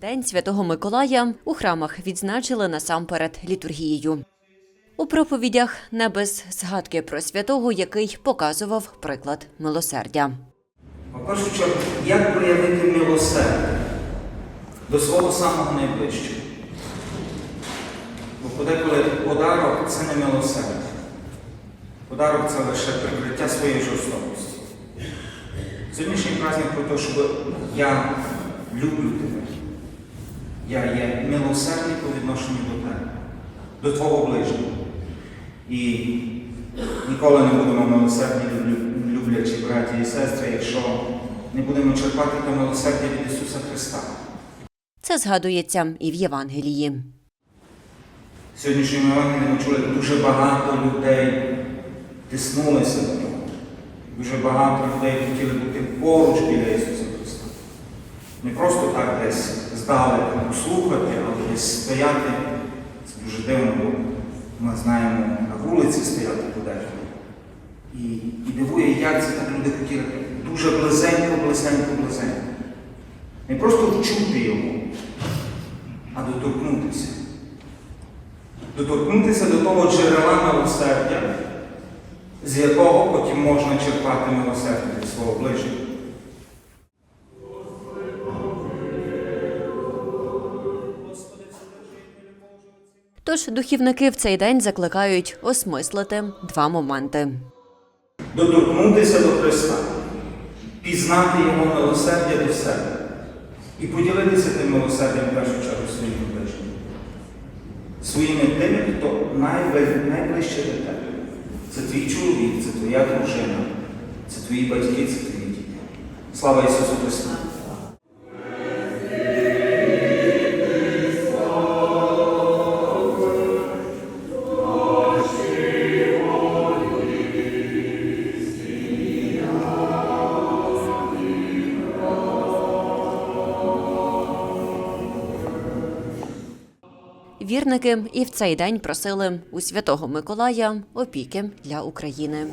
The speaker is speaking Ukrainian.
Святого Миколая у храмах відзначили насамперед літургією. У проповідях не без згадки про святого, який показував приклад милосердя. В першу чергу, як проявити милосердя до свого самого найближчого? Бо подеколи подарок це не милосердя. Подарок це лише прикриття своєї жорстокості. Сьогоднішній праздник про те, щоб я люблю тебе. Я є милосердний по відношенню до тебе, до твого ближнього. І ніколи не будемо милосердні, люблячі браті і сестри, якщо не будемо черпати те милосердя від Ісуса Христа. Це згадується і в Євангелії. В сьогоднішньому Євангелії ми чули, дуже багато людей тиснулися до нього. Дуже багато людей хотіли бути поруч біля Ісуса Христа. Не просто так десь здалеку послухати, але десь стояти. Це дуже дивно, бо ми знаємо на вулиці стояти подеколи. І, і дивує, як це так люди хотіли дуже близенько, близенько, близенько. Не просто вчути його, а доторкнутися. Доторкнутися до того джерела милосердя, з якого потім можна черпати милосердя від свого ближнього. Тож духівники в цей день закликають осмислити два моменти. доторкнутися до Христа, пізнати Його милосердя до себе і поділитися тим милосердям в першу чергу своїм ближнім. Своїми тими, хто найбли- найближче до тебе. Це твій чоловік, це твоя дружина, це твої батьки, це твої діти. Слава Ісусу Христу! Вірники і в цей день просили у святого Миколая опіки для України.